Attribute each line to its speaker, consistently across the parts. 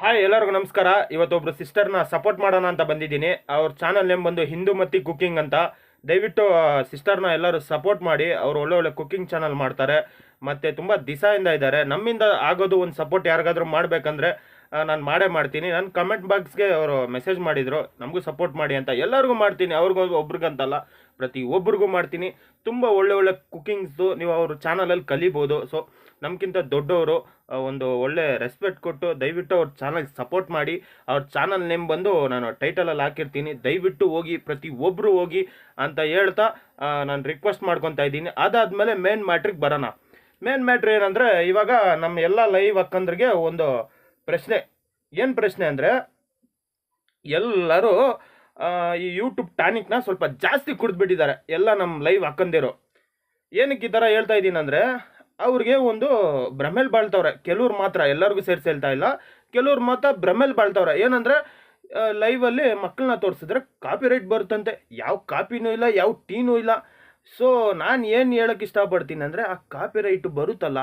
Speaker 1: Hi ಎಲ್ಲರಿಗೂ ನಮಸ್ಕಾರ. ಇವತ್ತು ಇವತ್ತೊಬ್ರು ಸಿಸ್ಟರ್ನ ಸಪೋರ್ಟ್ ಮಾಡೋಣ ಅಂತ ಬಂದಿದ್ದೀನಿ. ಅವ್ರ ಚಾನಲ್ ನೇಮ್ ಬಂದು ಹಿಂದೂಮತಿ ಕುಕ್ಕಿಂಗ್ ಅಂತ. ದಯವಿಟ್ಟು ಸಿಸ್ಟರ್ನ ಎಲ್ಲರೂ ಸಪೋರ್ಟ್ ಮಾಡಿ. ಅವರು ಒಳ್ಳೆ ಒಳ್ಳೆ ಕುಕ್ಕಿಂಗ್ ಚಾನಲ್ ಮಾಡ್ತಾರೆ. ಮತ್ತು ತುಂಬ ದಿಸಾಯಿಂದ ಇದ್ದಾರೆ. ನಮ್ಮಿಂದ ಆಗೋದು ಒಂದು ಸಪೋರ್ಟ್ ಯಾರಿಗಾದರೂ ಮಾಡಬೇಕಂದ್ರೆ ನಾನು ಮಾಡೇ ಮಾಡ್ತೀನಿ. ನನ್ನ ಕಮೆಂಟ್ ಬಾಕ್ಸ್ಗೆ ಅವರು ಮೆಸೇಜ್ ಮಾಡಿದರು, ನಮಗೂ ಸಪೋರ್ಟ್ ಮಾಡಿ ಅಂತ. ಎಲ್ಲರಿಗೂ ಮಾಡ್ತೀನಿ. ಅವ್ರಿಗೂ ಒಬ್ರಿಗಂತಲ್ಲ, ಪ್ರತಿ ಒಬ್ರಿಗೂ ಮಾಡ್ತೀನಿ. ತುಂಬ ಒಳ್ಳೆ ಒಳ್ಳೆ ಕುಕ್ಕಿಂಗ್ಸು ನೀವು ಅವ್ರ ಚಾನಲಲ್ಲಿ ಕಲಿಬೋದು. ಸೊ ನಮಗಿಂತ ದೊಡ್ಡವರು ಒಂದು ಒಳ್ಳೆ ರೆಸ್ಪೆಕ್ಟ್ ಕೊಟ್ಟು ದಯವಿಟ್ಟು ಅವ್ರ ಚಾನಲ್ಗೆ ಸಪೋರ್ಟ್ ಮಾಡಿ. ಅವ್ರ ಚಾನಲ್ ನೇಮ್ ಬಂದು ನಾನು ಟೈಟಲಲ್ಲಿ ಹಾಕಿರ್ತೀನಿ. ದಯವಿಟ್ಟು ಹೋಗಿ, ಪ್ರತಿ ಒಬ್ಬರು ಹೋಗಿ ಅಂತ ಹೇಳ್ತಾ ನಾನು ರಿಕ್ವೆಸ್ಟ್ ಮಾಡ್ಕೊತಾ ಇದ್ದೀನಿ. ಅದಾದಮೇಲೆ ಮೇನ್ ಮ್ಯಾಟ್ರಿಗೆ ಬರೋಣ. ಮೇನ್ ಮ್ಯಾಟ್ರ್ ಏನಂದರೆ, ಇವಾಗ ನಮ್ಮ ಎಲ್ಲ ಲೈವ್ ಅಕ್ಕಂದ್ರಿಗೆ ಒಂದು ಪ್ರಶ್ನೆ. ಏನು ಪ್ರಶ್ನೆ ಅಂದರೆ, ಎಲ್ಲರೂ ಈ ಯೂಟ್ಯೂಬ್ ಟಾನಿಕ್ನ ಸ್ವಲ್ಪ ಜಾಸ್ತಿ ಕುಡಿದ್ಬಿಟ್ಟಿದ್ದಾರೆ. ಎಲ್ಲ ನಮ್ಮ ಲೈವ್ ಹಾಕಂದಿರೋ ಏನಕ್ಕೆ ಈ ಥರ ಹೇಳ್ತಾ ಇದ್ದೀನಿ ಅಂದರೆ, ಅವ್ರಿಗೆ ಒಂದು ಭ್ರಮೆಲ್ ಬಾಳ್ತವ್ರೆ. ಕೆಲವ್ರು ಮಾತ್ರ, ಎಲ್ಲರಿಗೂ ಸೇರಿಸಿ ಹೇಳ್ತಾ ಇಲ್ಲ. ಕೆಲವ್ರು ಮಾತ್ರ ಭ್ರಮೆಲ್ ಬಾಳ್ತವ್ರೆ. ಏನಂದರೆ ಲೈವಲ್ಲಿ ಮಕ್ಕಳನ್ನ ತೋರಿಸಿದ್ರೆ ಕಾಪಿ ರೈಟ್ ಬರುತ್ತಂತೆ. ಯಾವ ಕಾಪಿನೂ ಇಲ್ಲ, ಯಾವ ಟೀನೂ ಇಲ್ಲ. ಸೊ ನಾನು ಏನು ಹೇಳೋಕ್ಕೆ ಇಷ್ಟಪಡ್ತೀನಿ ಅಂದರೆ, ಆ ಕಾಪಿ ರೈಟ್ ಬರುತ್ತಲ್ಲ.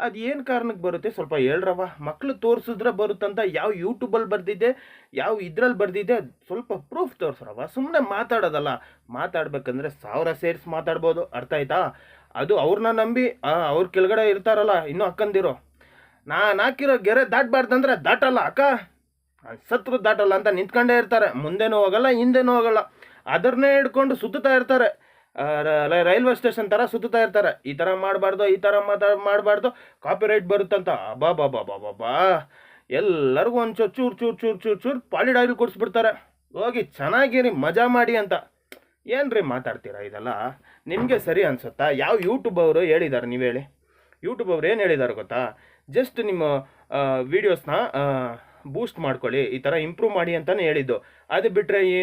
Speaker 1: ಅದು ಏನು ಕಾರಣಕ್ಕೆ ಬರುತ್ತೆ? ಸ್ವಲ್ಪ ಹೇಳ್ರವ್ವ. ಮಕ್ಕಳು ತೋರಿಸಿದ್ರೆ ಬರುತ್ತಂತ ಯಾವ ಯೂಟ್ಯೂಬಲ್ಲಿ ಬರೆದಿದ್ದೆ, ಯಾವ ಇದ್ರಲ್ಲಿ ಬರೆದಿದ್ದೆ ಸ್ವಲ್ಪ ಪ್ರೂಫ್ ತೋರಿಸ್ರವ ಸುಮ್ಮನೆ ಮಾತಾಡೋದಲ್ಲ. ಮಾತಾಡ್ಬೇಕಂದ್ರೆ ಸಾವಿರ ಸೇರಿಸಿ ಮಾತಾಡ್ಬೋದು. ಅರ್ಥ ಆಯ್ತಾ? ಅದು ಅವ್ರನ್ನ ನಂಬಿ ಅವ್ರ ಕೆಳಗಡೆ ಇರ್ತಾರಲ್ಲ, ಇನ್ನೂ ಅಕ್ಕಂದಿರೋ. ನಾನು ಹಾಕಿರೋ ಗೆರೆ ದಾಟಬಾರ್ದಂದ್ರೆ ದಾಟಲ್ಲ, ಅಕ್ಕ. ಸತ್ರು ದಾಟಲ್ಲ ಅಂತ ನಿಂತ್ಕೊಂಡೇ ಇರ್ತಾರೆ. ಮುಂದೆನೂ ಹೋಗಲ್ಲ, ಹಿಂದೆನೂ ಹೋಗಲ್ಲ. ಅದರನ್ನೇ ಹಿಡ್ಕೊಂಡು ಸುತ್ತುತ್ತಾ ಇರ್ತಾರೆ. ರೈಲ್ವೆ ಸ್ಟೇಷನ್ ಥರ ಸುತ್ತುತ್ತಾ ಇರ್ತಾರೆ. ಈ ಥರ ಮಾಡಬಾರ್ದು, ಈ ಥರ ಮಾತಾ, ಮಾಡಬಾರ್ದು ಕಾಪಿ ರೈಟ್ ಬರುತ್ತಂತ ಬಾ ಬಾ ಬಾ ಬಾ ಎಲ್ಲರಿಗೂ ಒಂದು ಚೂರು ಚೂರು ಚೂರು ಚೂರು ಚೂರು ಚೂರು ಪಾಲಿಡ್ ಆಯಿಲ್ ಕೊಡಿಸ್ಬಿಡ್ತಾರೆ. ಹೋಗಿ ಚೆನ್ನಾಗಿರಿ, ಮಜಾ ಮಾಡಿ ಅಂತ. ಏನ್ರಿ ಮಾತಾಡ್ತೀರಾ ಇದೆಲ್ಲ? ನಿಮಗೆ ಸರಿ ಅನ್ಸುತ್ತಾ? ಯಾವ ಯೂಟ್ಯೂಬ್ ಅವರು ಹೇಳಿದ್ದಾರೆ ನೀವು ಹೇಳಿ? ಯೂಟ್ಯೂಬ್ ಅವ್ರು ಏನು ಹೇಳಿದ್ದಾರೆ ಗೊತ್ತಾ? ಜಸ್ಟ್ ನಿಮ್ಮ ವೀಡಿಯೋಸ್ನ ಬೂಸ್ಟ್ ಮಾಡ್ಕೊಳ್ಳಿ, ಈ ಥರ ಇಂಪ್ರೂವ್ ಮಾಡಿ ಅಂತಲೇ ಹೇಳಿದ್ದು. ಅದು ಬಿಟ್ಟರೆ ಈ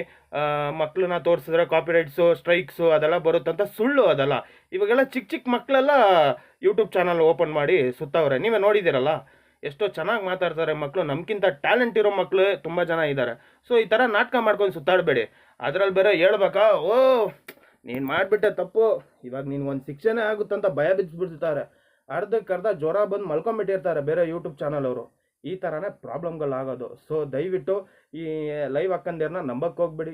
Speaker 1: ಮಕ್ಕಳನ್ನ ತೋರಿಸಿದ್ರೆ ಕಾಪಿರೈಟ್ಸು ಸ್ಟ್ರೈಕ್ಸು ಅದೆಲ್ಲ ಬರುತ್ತಂತ ಸುಳ್ಳು ಅದೆಲ್ಲ. ಇವಾಗೆಲ್ಲ ಚಿಕ್ಕ ಚಿಕ್ಕ ಮಕ್ಕಳೆಲ್ಲ ಯೂಟ್ಯೂಬ್ ಚಾನಲ್ ಓಪನ್ ಮಾಡಿ ಸುತ್ತವ್ರೆ. ನೀವೇ ನೋಡಿದ್ದೀರಲ್ಲ? ಎಷ್ಟೋ ಚೆನ್ನಾಗಿ ಮಾತಾಡ್ತಾರೆ ಮಕ್ಕಳು ನಮ್ಗಿಂತ ಟ್ಯಾಲೆಂಟ್ ಇರೋ ಮಕ್ಕಳು ತುಂಬ ಜನ ಇದ್ದಾರೆ. ಸೊ ಈ ಥರ ನಾಟಕ ಮಾಡ್ಕೊಂಡು ಸುತ್ತಾಡಬೇಡಿ. ಅದರಲ್ಲಿ ಬೇರೆ ಹೇಳ್ಬೇಕಾ, ಓ, ನೀನು ಮಾಡಿಬಿಟ್ಟೆ ತಪ್ಪು. ಇವಾಗ ನಿನ್ಗೊಂದು ಶಿಕ್ಷೆನೇ ಆಗುತ್ತಂತ ಭಯ ಬಿದ್ದುಬಿಡ್ತಾರೆ ಅರ್ಧಕ್ಕರ್ಧ ಜ್ವರ ಬಂದು ಮಲ್ಕೊಂಬಿಟ್ಟಿರ್ತಾರೆ ಬೇರೆ ಯೂಟ್ಯೂಬ್ ಚಾನಲ್ ಅವರು. ಈ ಥರನೇ ಪ್ರಾಬ್ಲಮ್ಗಳಾಗೋದು. ಸೊ ದಯವಿಟ್ಟು ಈ ಲೈವ್ ಅಕ್ಕಂದಿರನ್ನ ನಂಬಕ್ಕೆ ಹೋಗ್ಬೇಡಿ.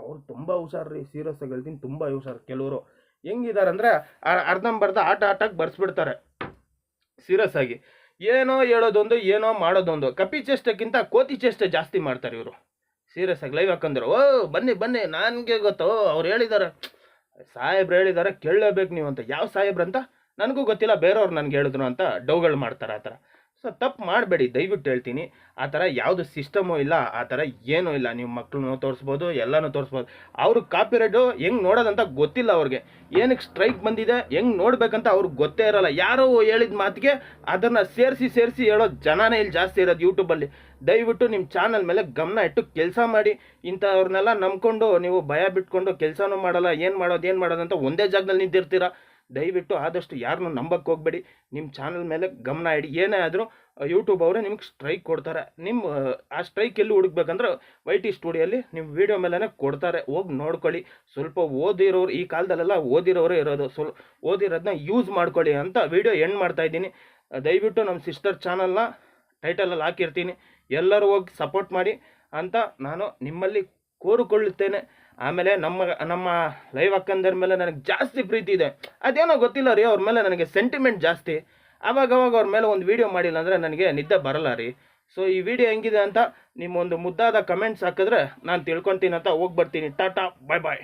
Speaker 1: ಅವ್ರು ತುಂಬ ಹುಷಾರು ರೀ. ಸೀರಿಯಸ್ ಆಗಿ ಹೇಳ್ತೀನಿ, ತುಂಬ ಹುಷಾರು ಕೆಲವರು. ಹೆಂಗಿದ್ದಾರೆ ಅಂದರೆ ಅರ್ಧಂಬರ್ಧ ಆಟ ಆಟಕ್ಕೆ ಬರ್ಸ್ಬಿಡ್ತಾರೆ. ಸೀರಿಯಸ್ ಆಗಿ. ಏನೋ ಹೇಳೋದೊಂದು, ಏನೋ ಮಾಡೋದೊಂದು. ಕಪಿ ಚೇಷ್ಟಕ್ಕಿಂತ ಕೋತಿ ಚೇಷ್ಟೆ ಜಾಸ್ತಿ ಮಾಡ್ತಾರೆ ಇವರು. ಸೀರಿಯಸ್ ಆಗಿ ಲೈವ್ ಹಾಕಂದ್ರು ಓ, ಬನ್ನಿ ಬನ್ನಿ, ನನಗೆ ಗೊತ್ತು. ಅವ್ರು ಹೇಳಿದ್ದಾರೆ ಸಾಹೇಬ್ರು ಹೇಳಿದ್ದಾರೆ ಕೇಳಲೇಬೇಕು ನೀವು ಅಂತ. ಯಾವ ಸಾಹೇಬ್ರು ಅಂತ? ನನಗೂ ಗೊತ್ತಿಲ್ಲ, ಬೇರೆಯವ್ರು ನನಗೆ ಹೇಳಿದ್ರು ಅಂತ ಡೌಗಳು ಮಾಡ್ತಾರೆ ಆ ಥರ. ಸೊ ತಪ್ಪು ಮಾಡಬೇಡಿ, ದಯವಿಟ್ಟು ಹೇಳ್ತೀನಿ. ಆ ಥರ ಯಾವುದು ಸಿಸ್ಟಮು ಇಲ್ಲ, ಆ ಥರ ಏನೂ ಇಲ್ಲ. ನೀವು ಮಕ್ಕಳನ್ನೂ ತೋರಿಸ್ಬೋದು, ಎಲ್ಲನೂ ತೋರಿಸ್ಬೋದು. ಅವರು ಕಾಪಿರೈಟು ಹೆಂಗೆ ನೋಡೋದಂತ ಗೊತ್ತಿಲ್ಲ ಅವ್ರಿಗೆ. ಏನಕ್ಕೆ ಸ್ಟ್ರೈಕ್ ಬಂದಿದೆ, ಹೆಂಗೆ ನೋಡಬೇಕಂತ ಅವ್ರಿಗೆ ಗೊತ್ತೇ ಇರೋಲ್ಲ. ಯಾರೋ ಹೇಳಿದ ಮಾತಿಗೆ ಅದನ್ನು ಸೇರಿಸಿ ಸೇರಿಸಿ ಹೇಳೋ ಜನನೇ ಇಲ್ಲಿ ಜಾಸ್ತಿ ಇರೋದು ಯೂಟ್ಯೂಬಲ್ಲಿ ದಯವಿಟ್ಟು ನಿಮ್ಮ ಚಾನಲ್ ಮೇಲೆ ಗಮನ ಇಟ್ಟು ಕೆಲಸ ಮಾಡಿ. ಇಂಥವ್ರನ್ನೆಲ್ಲ ನಂಬ್ಕೊಂಡು ನೀವು ಭಯ ಬಿಟ್ಕೊಂಡು ಕೆಲಸನೂ ಮಾಡಲ್ಲ, ಏನು ಮಾಡೋದು ಏನು ಮಾಡೋದು ಅಂತ ಒಂದೇ ಜಾಗದಲ್ಲಿ ನಿಂತಿರ್ತೀರ? ದಯವಿಟ್ಟು ಆದಷ್ಟು ಯಾರನ್ನೂ ನಂಬಕ್ಕೆ ಹೋಗಬೇಡಿ. ನಿಮ್ಮ ಚಾನಲ್ ಮೇಲೆ ಗಮನ ಇಡಿ. ಏನೇ ಆದರೂ ಯೂಟ್ಯೂಬ್ ಅವರೇ ನಿಮ್ಗೆ ಸ್ಟ್ರೈಕ್ ಕೊಡ್ತಾರೆ. ನಿಮ್ಮ, ಆ ಸ್ಟ್ರೈಕ್ ಎಲ್ಲಿ ಹುಡುಕ್ಬೇಕಂದ್ರೆ ವೈ ಟಿ ಸ್ಟುಡಿಯೋಲ್ಲಿ ನಿಮ್ಮ ವೀಡಿಯೋ ಮೇಲೇ ಕೊಡ್ತಾರೆ. ಹೋಗಿ ನೋಡ್ಕೊಳ್ಳಿ. ಸ್ವಲ್ಪ ಓದಿರೋರು, ಈ ಕಾಲದಲ್ಲೆಲ್ಲ ಓದಿರೋರೇ ಇರೋದು. ಸ್ವಲ್ಪ ಓದಿರೋದನ್ನ ಯೂಸ್ ಮಾಡ್ಕೊಳ್ಳಿ ಅಂತ ವೀಡಿಯೋ ಎಂಡ್ ಮಾಡ್ತಾ ಇದ್ದೀನಿ. ದಯವಿಟ್ಟು ನಮ್ಮ ಸಿಸ್ಟರ್ ಚಾನಲ್ನ ಟೈಟಲಲ್ಲಿ ಹಾಕಿರ್ತೀನಿ. ಎಲ್ಲರೂ ಹೋಗಿ ಸಪೋರ್ಟ್ ಮಾಡಿ ಅಂತ ನಾನು ನಿಮ್ಮಲ್ಲಿ ಕೋರಿಕೊಳ್ಳುತ್ತೇನೆ. ಆಮೇಲೆ ನಮ್ಮ ನಮ್ಮ ಲೈವ್ ಅಕ್ಕಂದರ ಮೇಲೆ ನನಗೆ ಜಾಸ್ತಿ ಪ್ರೀತಿ ಇದೆ. ಅದೇನೋ ಗೊತ್ತಿಲ್ಲ ರೀ, ಅವ್ರ ಮೇಲೆ ನನಗೆ ಸೆಂಟಿಮೆಂಟ್ ಜಾಸ್ತಿ. ಅವಾಗ ಅವಾಗ ಅವ್ರ ಮೇಲೆ ಒಂದು ವೀಡಿಯೋ ಮಾಡಿಲ್ಲ ಅಂದರೆ ನನಗೆ ನಿದ್ದೆ ಬರಲ್ಲ ರೀ. ಸೊ ಈ ವಿಡಿಯೋ ಹೆಂಗಿದೆ ಅಂತ ನಿಮ್ಮೊಂದು ಮುದ್ದಾದ ಕಮೆಂಟ್ಸ್ ಹಾಕಿದ್ರೆ ನಾನು ತಿಳ್ಕೊತೀನಿ ಅಂತ ಹೋಗಿ ಬರ್ತೀನಿ ಟಾಟಾ ಬಾಯ್ ಬಾಯ್